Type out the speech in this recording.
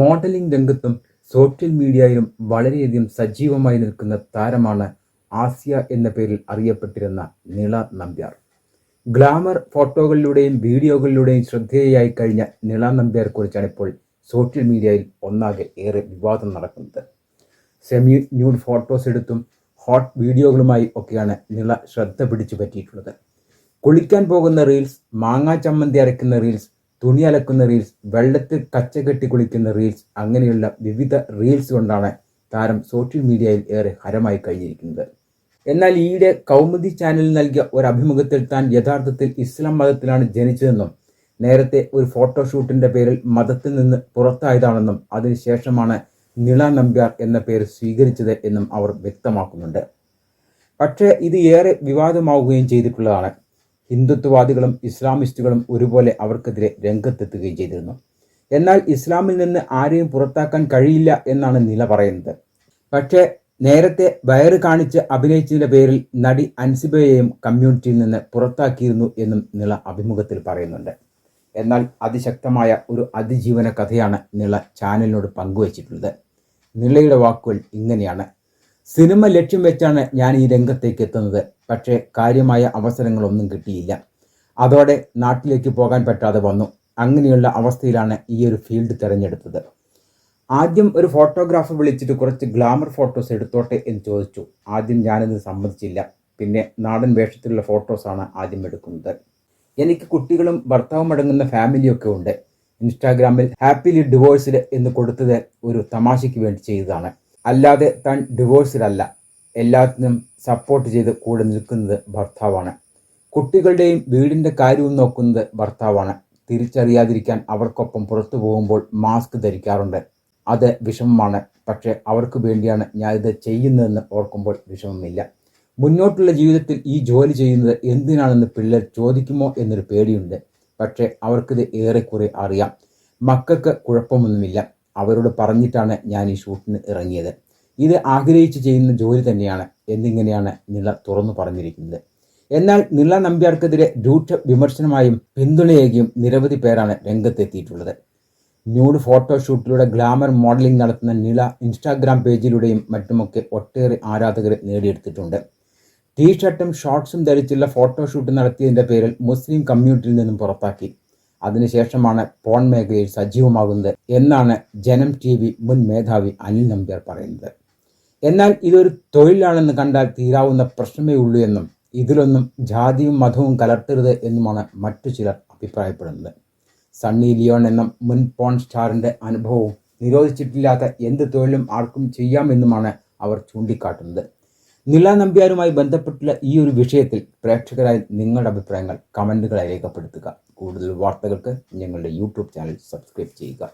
Modelling രംഗത്തും social മീഡിയയിലും വളരെയധികം സജീവമായി നിൽക്കുന്ന താരമാണ് ആസിയ എന്ന പേരിൽ അറിയപ്പെട്ടിരുന്ന നിള നമ്പ്യാർ. ഗ്ലാമർ ഫോട്ടോകളിലൂടെയും വീഡിയോകളിലൂടെയും ശ്രദ്ധേയയായി കഴിഞ്ഞ നിള നമ്പ്യാരെക്കുറിച്ചാണ് ഇപ്പോൾ സോഷ്യൽ മീഡിയയിൽ ഒന്നാകെ ഏറെ വിവാദം നടക്കുന്നത്. സെമി ന്യൂഡ് ഫോട്ടോസ് എടുത്തും ഹോട്ട് വീഡിയോകളുമായി ഒക്കെയാണ് നിള ശ്രദ്ധ പിടിച്ചു പറ്റിയിട്ടുള്ളത്. കുളിക്കാൻ പോകുന്ന റീൽസ് മാങ്ങാ ചമ്മന്തി അരയ്ക്കുന്ന റീൽസ് തുണി അലക്കുന്ന റീൽസ് വെള്ളത്തിൽ കച്ച കെട്ടി കുളിക്കുന്ന റീൽസ് അങ്ങനെയുള്ള വിവിധ റീൽസ് കൊണ്ടാണ് താരം സോഷ്യൽ മീഡിയയിൽ ഏറെ ഹരമായി കഴിഞ്ഞിരിക്കുന്നത്. എന്നാൽ ഈയിടെ കൗമുദി ചാനലിൽ നൽകിയ ഒരു അഭിമുഖത്തിൽ താൻ യഥാർത്ഥത്തിൽ ഇസ്ലാം മതത്തിലാണ് ജനിച്ചതെന്നും നേരത്തെ ഒരു ഫോട്ടോഷൂട്ടിന്റെ പേരിൽ മതത്തിൽ നിന്ന് പുറത്തായതാണെന്നും അതിനുശേഷമാണ് നിള നമ്പ്യാർ എന്ന പേര് സ്വീകരിച്ചത് എന്നും അവർ വ്യക്തമാക്കുന്നുണ്ട്. പക്ഷേ ഇത് ഏറെ വിവാദമാവുകയും ചെയ്തിട്ടുള്ളതാണ്. ഹിന്ദുത്വവാദികളും ഇസ്ലാമിസ്റ്റുകളും ഒരുപോലെ അവർക്കെതിരെ രംഗത്തെത്തുകയും ചെയ്തിരുന്നു. എന്നാൽ ഇസ്ലാമിൽ നിന്ന് ആരെയും പുറത്താക്കാൻ കഴിയില്ല എന്നാണ് നില പറയുന്നത്. പക്ഷേ നേരത്തെ വയറ് കാണിച്ച് അഭിനയിച്ചതിന്റെ പേരിൽ നടി അൻസിബയെയും കമ്മ്യൂണിറ്റിയിൽ നിന്ന് പുറത്താക്കിയിരുന്നു എന്നും നിള അഭിമുഖത്തിൽ പറയുന്നുണ്ട്. എന്നാൽ അതിശക്തമായ ഒരു അതിജീവന കഥയാണ് നിള ചാനലിനോട് പങ്കുവച്ചിട്ടുള്ളത്. നിളയുടെ വാക്കുകൾ ഇങ്ങനെയാണ്. സിനിമ ലക്ഷ്യം വെച്ചാണ് ഞാൻ ഈ രംഗത്തേക്ക് എത്തുന്നത്. പക്ഷേ കാര്യമായ അവസരങ്ങളൊന്നും കിട്ടിയില്ല. അതോടെ നാട്ടിലേക്ക് പോകാൻ പറ്റാതെ വന്നു. അങ്ങനെയുള്ള അവസ്ഥയിലാണ് ഈ ഒരു ഫീൽഡ് തിരഞ്ഞെടുത്തത്. ആദ്യം ഒരു ഫോട്ടോഗ്രാഫർ വിളിച്ചിട്ട് കുറച്ച് ഗ്ലാമർ ഫോട്ടോസ് എടുത്തോട്ടെ എന്ന് ചോദിച്ചു. ആദ്യം ഞാനിത് സമ്മതിച്ചില്ല. പിന്നെ നാടൻ വേഷത്തിലുള്ള ഫോട്ടോസാണ് ആദ്യം എടുക്കുന്നത്. എനിക്ക് കുട്ടികളും ഭർത്താവും അടങ്ങുന്ന ഫാമിലിയൊക്കെ ഉണ്ട്. ഇൻസ്റ്റാഗ്രാമിൽ ഹാപ്പിലി ഡിവോഴ്സ്ഡ് എന്ന് കൊടുത്തത് ഒരു തമാശയ്ക്ക് വേണ്ടി ചെയ്തതാണ്. അല്ലാതെ താൻ ഡിവോഴ്സിലല്ല. എല്ലാത്തിനും സപ്പോർട്ട് ചെയ്ത് കൂടെ നിൽക്കുന്നത് ഭർത്താവാണ്. കുട്ടികളുടെയും വീടിന്റെ കാര്യവും നോക്കുന്നത് ഭർത്താവാണ്. തിരിച്ചറിയാതിരിക്കാൻ അവർക്കൊപ്പം പുറത്തു പോകുമ്പോൾ മാസ്ക് ധരിക്കാറുണ്ട്. അത് വിഷമമാണ്. പക്ഷേ അവർക്ക് വേണ്ടിയാണ് ഞാൻ ഇത് ചെയ്യുന്നതെന്ന് ഓർക്കുമ്പോൾ വിഷമമില്ല. മുന്നോട്ടുള്ള ജീവിതത്തിൽ ഈ ജോലി ചെയ്യുന്നത് എന്തിനാണെന്ന് പിള്ളേർ ചോദിക്കുമോ എന്നൊരു പേടിയുണ്ട്. പക്ഷേ അവർക്കിത് ഏറെക്കുറെ അറിയാം. മക്കൾക്ക് കുഴപ്പമൊന്നുമില്ല. അവരോട് പറഞ്ഞിട്ടാണ് ഞാൻ ഈ ഷൂട്ടിന് ഇറങ്ങിയത്. ഇത് ആഗ്രഹിച്ച് ചെയ്യുന്ന ജോലി തന്നെയാണ് എന്നിങ്ങനെയാണ് നിള തുറന്നു പറഞ്ഞിരിക്കുന്നത്. എന്നാൽ നിള നമ്പ്യാർക്കെതിരെ രൂക്ഷ വിമർശനമായും പിന്തുണയേകിയും നിരവധി പേരാണ് രംഗത്തെത്തിയിട്ടുള്ളത്. ന്യൂഡ് ഫോട്ടോഷൂട്ടിലൂടെ ഗ്ലാമർ മോഡലിംഗ് നടത്തുന്ന നിള ഇൻസ്റ്റാഗ്രാം പേജിലൂടെയും മറ്റുമൊക്കെ ഒട്ടേറെ ആരാധകരെ നേടിയെടുത്തിട്ടുണ്ട്. ടീഷർട്ടും ഷോർട്ട്സും ധരിച്ചുള്ള ഫോട്ടോഷൂട്ട് നടത്തിയതിന്റെ പേരിൽ മുസ്ലിം കമ്മ്യൂണിറ്റിയിൽ നിന്നും പുറത്താക്കി. അതിനുശേഷമാണ് പോൺ മേഖലയിൽ സജീവമാകുന്നത് എന്നാണ് ജനം ടി മുൻ മേധാവി അനിൽ നമ്പ്യാർ പറയുന്നത്. എന്നാൽ ഇതൊരു തൊഴിലാണെന്ന് കണ്ടാൽ തീരാവുന്ന പ്രശ്നമേ ഉള്ളൂ എന്നും ഇതിലൊന്നും ജാതിയും മതവും കലർത്തരുത് എന്നുമാണ് മറ്റു ചിലർ അഭിപ്രായപ്പെടുന്നത്. സണ്ണി ലിയോൺ എന്ന മുൻ പോൺ സ്റ്റാറിന്റെ അനുഭവവും നിരോധിച്ചിട്ടില്ലാത്ത എന്ത് തൊഴിലും ആർക്കും ചെയ്യാമെന്നുമാണ് അവർ ചൂണ്ടിക്കാട്ടുന്നത്. നില നമ്പ്യാരുമായി ബന്ധപ്പെട്ടുള്ള ഈ ഒരു വിഷയത്തിൽ പ്രേക്ഷകരായി നിങ്ങളുടെ അഭിപ്രായങ്ങൾ കമന്റുകളായി രേഖപ്പെടുത്തുക. കൂടുതൽ വാർത്തകൾക്ക് ഞങ്ങളുടെ യൂട്യൂബ് ചാനൽ സബ്സ്ക്രൈബ് ചെയ്യുക.